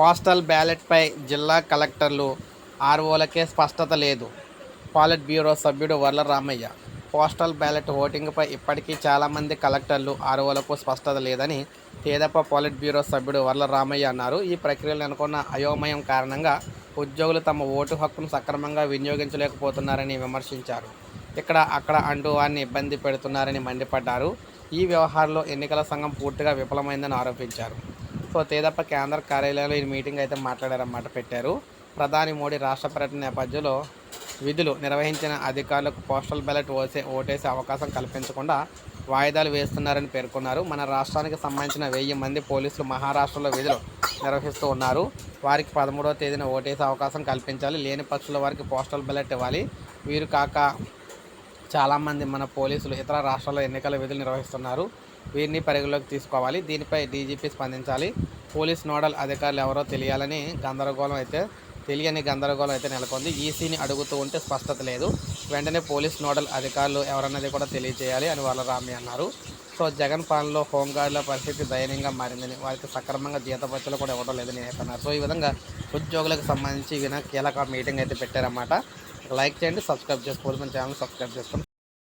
Postal బ్యాలెట్పై జిల్లా కలెక్టర్లు ఆర్ఓలకే స్పష్టత లేదు. పాలిట్ బ్యూరో సభ్యుడు వర్ల రామయ్య పోస్టల్ బ్యాలెట్ ఓటింగ్పై ఇప్పటికీ చాలామంది కలెక్టర్లు ఆర్ఓలకు స్పష్టత లేదని తేదప్ప పాలిట్ బ్యూరో సభ్యుడు వర్ల రామయ్య అన్నారు. ఈ ప్రక్రియలు అనుకున్న అయోమయం కారణంగా ఉద్యోగులు తమ ఓటు హక్కును సక్రమంగా వినియోగించలేకపోతున్నారని విమర్శించారు. ఇక్కడ అక్కడ అంటూ వారిని ఇబ్బంది పెడుతున్నారని మండిపడ్డారు. ఈ వ్యవహారంలో ఎన్నికల సంఘం పూర్తిగా విఫలమైందని ఆరోపించారు. సో తేదప్ప కేంద్ర కార్యాలయంలో ఈ మీటింగ్ అయితే మాట్లాడారన్నమాట పెట్టారు. ప్రధాని మోడీ రాష్ట్ర పర్యటన నేపథ్యంలో విధులు నిర్వహించిన అధికారులకు పోస్టల్ బ్యాలెట్ ఓసే ఓటేసే అవకాశం కల్పించకుండా వాయిదాలు వేస్తున్నారని పేర్కొన్నారు. మన రాష్ట్రానికి సంబంధించిన వెయ్యి మంది పోలీసులు మహారాష్ట్రలో విధులు నిర్వహిస్తూ ఉన్నారు. వారికి పదమూడవ తేదీన ఓటేసే అవకాశం కల్పించాలి. లేని పక్షుల వారికి పోస్టల్ బ్యాలెట్ ఇవ్వాలి. వీరు కాక చాలామంది మన పోలీసులు ఇతర రాష్ట్రాల్లో ఎన్నికల విధులు నిర్వహిస్తున్నారు. వీరిని పరిగణలోకి తీసుకోవాలి. దీనిపై డీజీపీ స్పందించాలి. పోలీస్ నోడల్ అధికారులు ఎవరో తెలియాలని గందరగోళం అయితే తెలియని గందరగోళం అయితే నెలకొంది. ఈసీని అడుగుతూ ఉంటే స్పష్టత లేదు. వెంటనే పోలీస్ నోడల్ అధికారులు ఎవరన్నది కూడా తెలియజేయాలి అని వాళ్ళ రామి అన్నారు. సో జగన్ పాలనలో హోంగార్డుల పరిస్థితి దయనీయంగా మారిందని వారికి సక్రమంగా జీతపత్యాలు కూడా ఇవ్వడం లేదని అన్నారు. సో ఈ విధంగా ఉద్యోగులకు సంబంధించి విన కీలక మీటింగ్ అయితే పెట్టారన్నమాట. లైక్ చేయండి సబ్స్క్రైబ్ చేసుకోవాలి మన ఛానల్ సబ్స్క్రైబ్ చేసుకోండి.